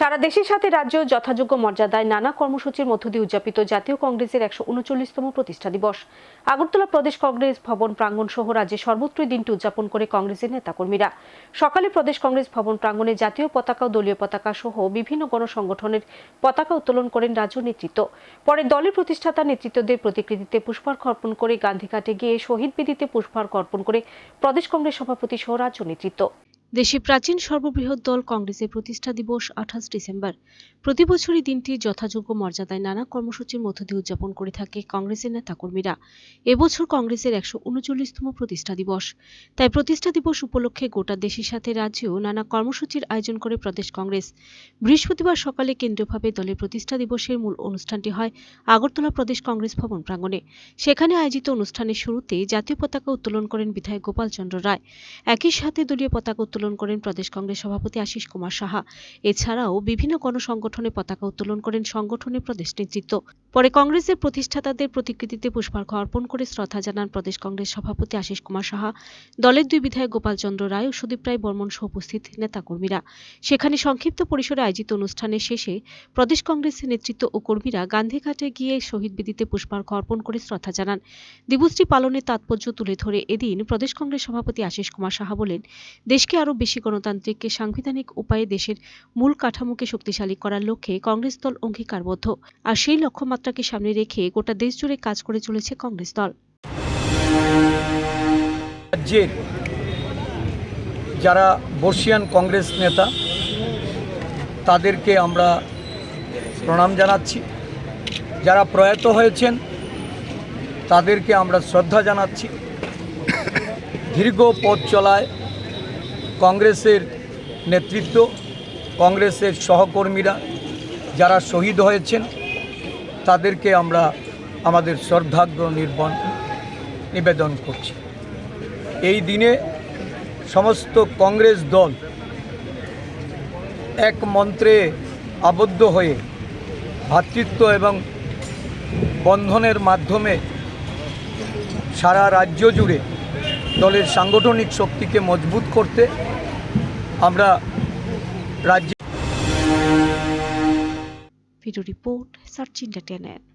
সারা দেশের সাথে রাজ্য যথাযোগ্য মর্যাদায় নানা কর্মসূচির মধ্য দিয়ে উদযাপিত জাতীয় কংগ্রেসের একশো উনচল্লিশতম প্রতিষ্ঠা দিবস। আগরতলা প্রদেশ কংগ্রেস ভবন প্রাঙ্গণ সহ রাজ্যে সর্বত্রই দিনটি উদযাপন করে কংগ্রেসের নেতাকর্মীরা। সকালে প্রদেশ কংগ্রেস ভবন প্রাঙ্গণে জাতীয় পতাকা ও দলীয় পতাকা সহ বিভিন্ন গণসংগঠনের পতাকা উত্তোলন করেন রাজ্য নেতৃত্ব। পরে দলের প্রতিষ্ঠাতা নেতৃত্বদের প্রতিকৃতিতে পুষ্পার্ঘ অর্পণ করে গান্ধীঘাটে গিয়ে শহীদ বেদিতে পুষ্পার্ঘ অর্পণ করে প্রদেশ কংগ্রেস সভাপতি সহ রাজ্য নেতৃত্ব। দেশে প্রাচীন সর্ববৃহৎ দল কংগ্রেসের প্রতিষ্ঠা দিবস আঠাশ ডিসেম্বর। প্রতি বছরই দিনটি যথাযোগ্য মর্যাদায় নানা কর্মসূচির মধ্য দিয়ে উদযাপন করে থাকে কংগ্রেসের নেতাকর্মীরা। এবছর কংগ্রেসের একশো উনচল্লিশতম প্রতিষ্ঠা দিবস। তাই প্রতিষ্ঠা দিবস উপলক্ষে গোটা দেশের সাথে রাজ্যেও নানা কর্মসূচির আয়োজন করে প্রদেশ কংগ্রেস। বৃহস্পতিবার সকালে কেন্দ্রীয়ভাবে দলের প্রতিষ্ঠা দিবসের মূল অনুষ্ঠানটি হয় আগরতলা প্রদেশ কংগ্রেস ভবন প্রাঙ্গণে। সেখানে আয়োজিত অনুষ্ঠানের শুরুতে জাতীয় পতাকা উত্তোলন করেন বিধায়ক গোপাল চন্দ্র রায়। একই সাথে দলীয় পতাকা উত্তোলন করেন প্রদেশ কংগ্রেস সভাপতি আশিস কুমার সাহা। এছাড়াও বিভিন্ন গণসংগঠনে পতাকা উত্তোলন করেন সংগঠনের প্রদেশ নেতৃত্ব। পরে কংগ্রেসের প্রতিষ্ঠাতাদের প্রতিকৃতিতে পুষ্পার্ঘ অর্পণ করে শ্রদ্ধা জানান প্রদেশ কংগ্রেস সভাপতি আশিস কুমার সাহা। দলের দুই বিধায়ক গোপাল চন্দ্র রায় ও সুদীপ রায় বর্মন সহ উপস্থিত নেতাকর্মীরা। সেখানে সংক্ষিপ্ত পরিসরে আয়োজিত অনুষ্ঠানের শেষে প্রদেশ কংগ্রেসের নেতৃত্ব ও কর্মীরা গান্ধীঘাটে গিয়ে শহীদ বেদিতে পুষ্পার্ঘ অর্পণ করে শ্রদ্ধা জানান। দিবসটি পালনের তাৎপর্য তুলে ধরে এদিন প্রদেশ কংগ্রেস সভাপতি আশিস কুমার সাহা বলেন, দেশকে আরও বেশি গণতান্ত্রিক, সাংবিধানিক উপায়ে দেশের মূল কাঠামোকে শক্তিশালী করার লক্ষ্যে কংগ্রেস দল অঙ্গীকারবদ্ধ। আর সেই লক্ষ্যমাত্রাকে সামনে রেখে গোটা দেশ জুড়ে কাজ করে চলেছে কংগ্রেস দল। যারা বর্ষিয়ান কংগ্রেস নেতা, তাদেরকে আমরা প্রণাম জানাচ্ছি। যারা প্রয়াত হয়েছেন, তাদেরকে আমরা শ্রদ্ধা জানাচ্ছি। দীর্ঘ পথ চলায় কংগ্রেসের নেতৃত্ব, কংগ্রেসের সহকর্মীরা যারা শহীদ হয়েছেন, তাদেরকে আমরা আমাদের শ্রদ্ধাজ্ঞ নির্বন নিবেদন করছি। এই দিনে সমস্ত কংগ্রেস দল এক মন্ত্রে আবদ্ধ হয়ে ভ্রাতৃত্ব এবং বন্ধনের মাধ্যমে সারা রাজ্য জুড়ে দলের সাংগঠনিক শক্তিকে মজবুত করতে আমরা রাজ্যে রিপোর্ট সার্চ ইন্টারটেনমেন্ট